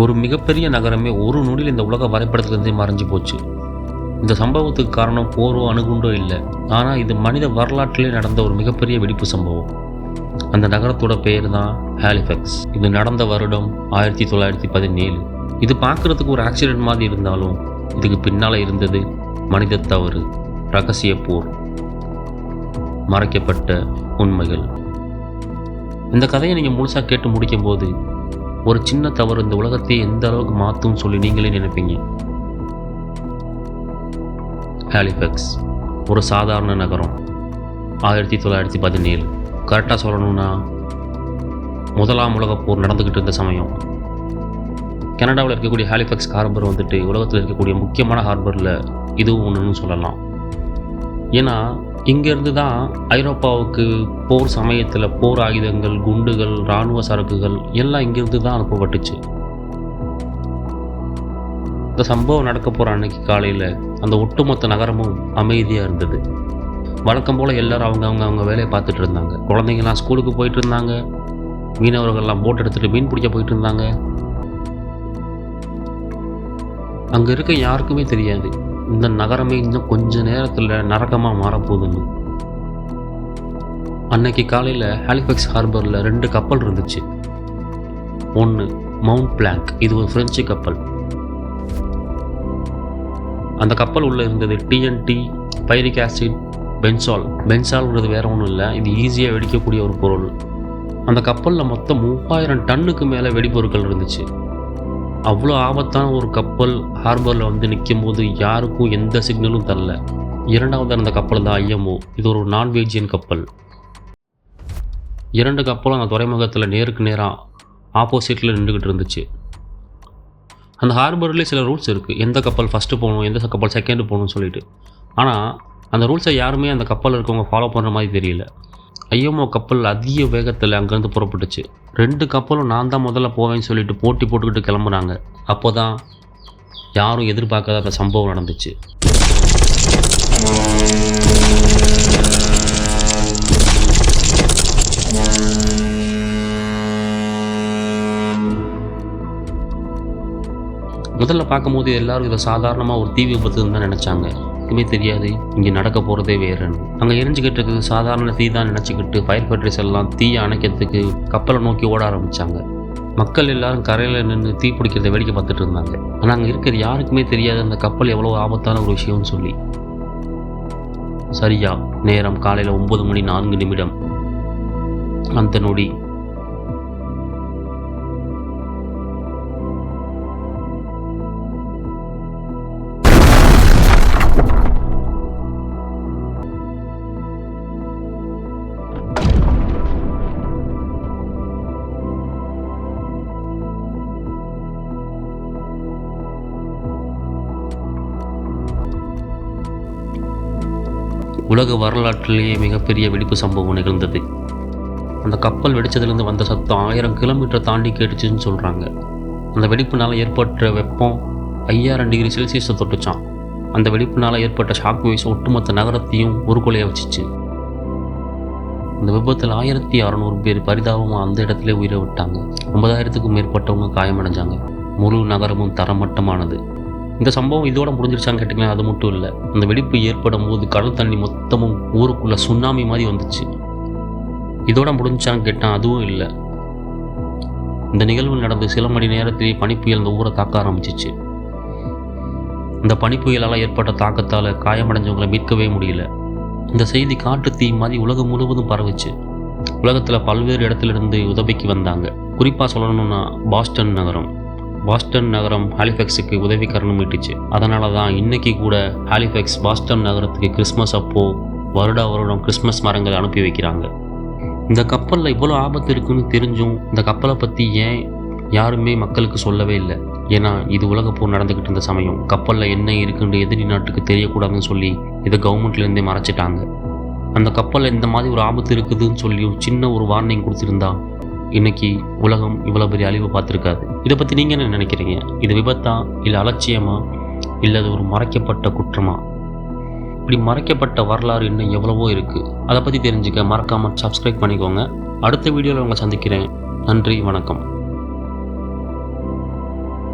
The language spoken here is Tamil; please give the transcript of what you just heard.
ஒரு மிகப்பெரிய நகரமே ஒரு நொடியில் இந்த உலக வரைபடத்திலிருந்தே மறைஞ்சு போச்சு. இந்த சம்பவத்துக்கு காரணம் போரோ அணுகுண்டோ இல்லை. ஆனால் இது மனித வரலாற்றிலே நடந்த ஒரு மிகப்பெரிய வெடிப்பு சம்பவம். அந்த நகரத்தோட பேர் தான் ஹாலிஃபெக்ஸ். இது நடந்த வருடம் ஆயிரத்தி தொள்ளாயிரத்தி பதினேழு. இது பார்க்குறதுக்கு ஒரு ஆக்சிடென்ட் மாதிரி இருந்தாலும் இதுக்கு பின்னால் இருந்தது மனித தவறு ரகசிய போர் மறைக்கப்பட்ட உண்மைகள். இந்த கதையை நீங்கள் முழுசாக கேட்டு முடிக்கும் போது ஒரு சின்ன தவறு இந்த உலகத்தை எந்த அளவுக்கு மாற்றும் சொல்லி நீங்களே நினைப்பீங்க? ஹாலிஃபெக்ஸ் ஒரு சாதாரண நகரம். ஆயிரத்தி தொள்ளாயிரத்தி பதினேழு. கரெக்டாக சொல்லணும்னா முதலாம் உலகப் போர் நடந்துக்கிட்டு இருந்த சமயம். கனடாவில் இருக்கக்கூடிய ஹாலிஃபெக்ஸ் ஹார்பர் வந்துட்டு உலகத்தில் இருக்கக்கூடிய முக்கியமான ஹார்பரில் இதுவும் ஒன்றுன்னு சொல்லலாம். ஏன்னா இங்கேருந்து தான் ஐரோப்பாவுக்கு போர் சமயத்தில் போர் ஆயுதங்கள் குண்டுகள் இராணுவ சரக்குகள் எல்லாம் இங்கேருந்து தான் அனுப்பப்பட்டுச்சு. இந்த சம்பவம் நடக்க போகிற அன்னைக்கு காலையில் அந்த ஒட்டுமொத்த நகரமும் அமைதியாக இருந்தது. வழக்கம் போல் எல்லோரும் அவங்க அவங்க அவங்க வேலையை பார்த்துட்டு இருந்தாங்க. குழந்தைங்கலாம் ஸ்கூலுக்கு போயிட்டு இருந்தாங்க. மீனவர்கள்லாம் போட் எடுத்துகிட்டு மீன் பிடிக்க போயிட்டு இருந்தாங்க. அங்கே இருக்க யாருக்குமே தெரியாது. இந்த நகரமே இன்னும் கொஞ்ச நேரத்தில் நரகமாக மாறப்போகுதுன்னு. அன்னைக்கு காலையில் ஹாலிஃபெக்ஸ் ஹார்பரில் ரெண்டு கப்பல் இருந்துச்சு. ஒன்று மவுண்ட் பிளாங்க் இது ஒரு ஃப்ரெஞ்சு கப்பல் அந்த கப்பல் உள்ளே இருந்தது டிஎன்டி பைரிக் ஆசிட் பென்சால் பென்சால்ங்கிறது வேற ஒன்றும் இல்லை இது ஈஸியாக வெடிக்கக்கூடிய ஒரு பொருள். அந்த கப்பலில் மொத்தம் மூவாயிரம் டன்னுக்கு மேலே வெடிபொருட்கள் இருந்துச்சு. அவ்வளோ ஆபத்தான ஒரு கப்பல் ஹார்பரில் வந்து நிற்கும் போது யாருக்கும் எந்த சிக்னலும் தரல. இரண்டாவது அந்த கப்பல் தான் ஐஎம்ஓ. இது ஒரு நான்வெஜியன் கப்பல். இரண்டு கப்பலும் அந்த துறைமுகத்தில் நேருக்கு நேராக ஆப்போசிட்டில் நின்றுக்கிட்டு இருந்துச்சு. அந்த ஹார்பர்லேயே சில ரூல்ஸ் இருக்குது எந்த கப்பல் ஃபஸ்ட்டு போகணும் எந்த கப்பல் செகண்டு போகணும்னு சொல்லிட்டு. ஆனால் அந்த ரூல்ஸை யாருமே அந்த கப்பலில் இருக்கவங்க ஃபாலோ பண்ணுற மாதிரி தெரியல. ஐஎம்ஓ கப்பல் அதிக வேகத்தில் அங்கேருந்து புறப்பட்டுச்சு. ரெண்டு கப்பலும் நான் தான் முதல்ல போவேன்னு சொல்லிட்டு போட்டி போட்டுக்கிட்டு கிளம்புனாங்க. அப்போ தான் யாரும் எதிர்பார்க்காத அந்த சம்பவம் நடந்துச்சு. முதல்ல பார்க்கும்போது எல்லாரும் இதை சாதாரணமாக ஒரு தீ விபத்துன்னு தான் நினச்சாங்க. யாருக்குமே தெரியாது. இங்கே நடக்க போகிறதே வேறுன்னு. அங்கே எரிஞ்சுக்கிட்டு இருக்குது சாதாரண தீ தான் நினச்சிக்கிட்டு ஃபயர் ஃபைட்டர்ஸ் எல்லாம் தீயை அணைக்கிறதுக்கு கப்பலை நோக்கி ஓட ஆரம்பித்தாங்க மக்கள் எல்லாரும் கரையில் நின்று தீ பிடிக்கிறத வேடிக்கை பார்த்துட்டு இருந்தாங்க. ஆனால் அங்கே இருக்கிறது யாருக்குமே தெரியாது அந்த கப்பல் எவ்வளோ ஆபத்தான ஒரு விஷயம்னு சொல்லி. சரியா நேரம் காலையில் ஒம்பது மணி நான்கு நிமிடம். அந்த நொடி உலக வரலாற்றிலேயே மிகப்பெரிய வெடிப்பு சம்பவம் நிகழ்ந்தது. அந்த கப்பல் வெடிச்சதுலேருந்து வந்த சத்தம் ஆயிரம் கிலோமீட்டர் தாண்டி கேட்டுச்சுன்னு சொல்கிறாங்க அந்த வெடிப்புனால் ஏற்பட்ட வெப்பம் ஐயாயிரம் டிகிரி செல்சியஸை தொட்டுச்சான் அந்த வெடிப்புனால் ஏற்பட்ட ஷாக் வேவ்ஸ் ஒட்டுமொத்த நகரத்தையும் உருக்குலைய வச்சுச்சு. இந்த விபத்தில் ஆயிரத்தி அறநூறு பேர் பரிதாபமாக அந்த இடத்துல உயிரை விட்டாங்க. ஒன்பதாயிரத்துக்கும் மேற்பட்டவங்க காயமடைஞ்சாங்க. முழு நகரமும் தரமட்டமானது. இந்த சம்பவம் இதோட முடிஞ்சிருச்சான்னு கேட்டிங்கன்னா அது மட்டும் இல்லை. அந்த வெடிப்பு ஏற்படும் போது கடல் தண்ணி மொத்தமும் ஊருக்குள்ளே சுண்ணாமி மாதிரி வந்துச்சு. இதோட முடிஞ்சான்னு கேட்டால் அதுவும் இல்லை. இந்த நிகழ்வு நடந்து சில மணி நேரத்திலேயே பனிப்புயல் இந்த ஊரை தாக்க ஆரம்பிச்சிச்சு. இந்த பனிப்புயலால் ஏற்பட்ட தாக்கத்தால் காயமடைஞ்சவங்களை மீட்கவே முடியல. இந்த செய்தி காட்டு தீ மாதிரி உலகம் முழுவதும் பரவுச்சு. உலகத்தில் பல்வேறு இடத்துல இருந்து உதவிக்கு வந்தாங்க. குறிப்பாக சொல்லணும்னா பாஸ்டன் நகரம். பாஸ்டன் நகரம் ஹாலிஃபெக்ஸுக்கு உதவிக்கரணம் இட்டுச்சு அதனால தான் இன்னைக்கு கூட ஹாலிஃபெக்ஸ் பாஸ்டன் நகரத்துக்கு கிறிஸ்மஸ் அப்போ வருடா வருடம் கிறிஸ்மஸ் மரங்களை அனுப்பி வைக்கிறாங்க. இந்த கப்பலில் இவ்வளோ ஆபத்து இருக்குன்னு தெரிஞ்சும் இந்த கப்பலை பற்றி ஏன் யாருமே மக்களுக்கு சொல்லவே இல்லை. ஏன்னா இது உலகப்போர் நடந்துக்கிட்டு இருந்த சமயம். கப்பலில் என்ன இருக்குன்ற எதிரி நாட்டுக்கு தெரியக்கூடாதுன்னு சொல்லி இதை கவர்மெண்ட்லேருந்தே மறைச்சிட்டாங்க. அந்த கப்பலில் இந்த மாதிரி ஒரு ஆபத்து இருக்குதுன்னு சொல்லி ஒரு சின்ன ஒரு வார்னிங் கொடுத்துருந்தா இன்னைக்கு உலகம் இவ்வளோ பெரிய அழிவு பார்த்துருக்காது. இதை பற்றி நீங்கள் என்ன நினைக்கிறீங்க? இது விபத்தா? இல்லை அலட்சியமா? இல்லை அது ஒரு மறைக்கப்பட்ட குற்றமா? இப்படி மறைக்கப்பட்ட வரலாறு இன்னும் எவ்வளவோ இருக்குது அதை பற்றி தெரிஞ்சுக்க மறக்காமல் சப்ஸ்கிரைப் பண்ணிக்கோங்க. அடுத்த வீடியோவில் உங்களை சந்திக்கிறேன். நன்றி வணக்கம்.